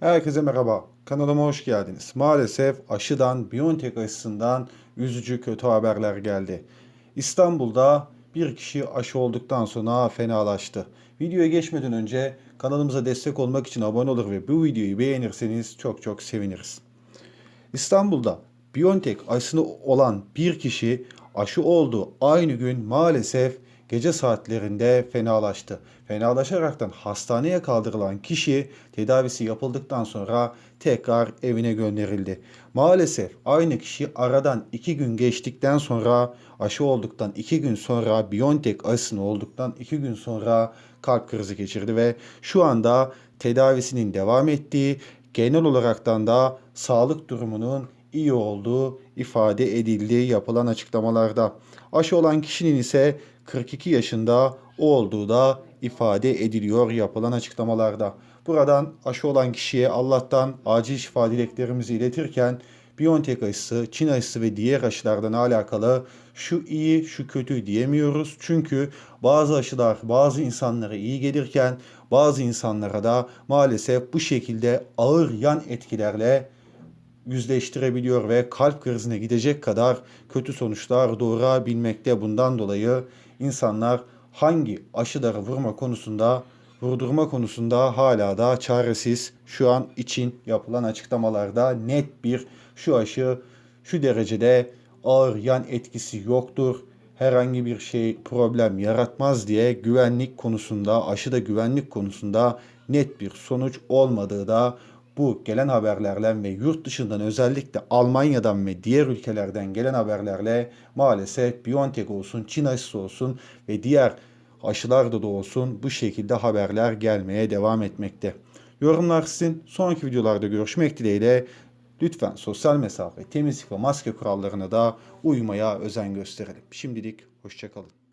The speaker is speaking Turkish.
Herkese merhaba. Kanalıma hoş geldiniz. Maalesef aşıdan, Biontech aşısından üzücü kötü haberler geldi. İstanbul'da bir kişi aşı olduktan sonra fenalaştı. Videoya geçmeden önce kanalımıza destek olmak için abone olur ve bu videoyu beğenirseniz çok çok seviniriz. İstanbul'da Biontech aşısını olan bir kişi aşı olduğu aynı gün maalesef gece saatlerinde fenalaştı. Fenalaşaraktan hastaneye kaldırılan kişi tedavisi yapıldıktan sonra tekrar evine gönderildi. Maalesef aynı kişi aradan iki gün geçtikten sonra aşı olduktan iki gün sonra Biontech aşısını olduktan iki gün sonra kalp krizi geçirdi ve şu anda tedavisinin devam ettiği genel olaraktan da sağlık durumunun iyi olduğu ifade edildi yapılan açıklamalarda. Aşı olan kişinin ise 42 yaşında olduğu da ifade ediliyor yapılan açıklamalarda. Buradan aşı olan kişiye Allah'tan acil şifa dileklerimizi iletirken Biontech aşısı, Çin aşısı ve diğer aşılardan alakalı şu iyi, şu kötü diyemiyoruz. Çünkü bazı aşılar bazı insanlara iyi gelirken bazı insanlara da maalesef bu şekilde ağır yan etkilerle yüzleştirebiliyor ve kalp krizine gidecek kadar kötü sonuçlar doğurabilmekte. Bundan dolayı insanlar hangi aşıları vurma konusunda vurdurma konusunda hala da çaresiz. Şu an için yapılan açıklamalarda net bir şu aşı şu derecede ağır yan etkisi yoktur. Herhangi bir şey problem yaratmaz diye güvenlik konusunda aşıda güvenlik konusunda net bir sonuç olmadığı da bu gelen haberlerle ve yurt dışından özellikle Almanya'dan ve diğer ülkelerden gelen haberlerle maalesef BioNTech olsun, Çin aşısı olsun ve diğer aşılarda da olsun bu şekilde haberler gelmeye devam etmekte. Yorumlar sizin. Sonraki videolarda görüşmek dileğiyle lütfen sosyal mesafe, temizlik ve maske kurallarına da uymaya özen gösterelim. Şimdilik hoşçakalın.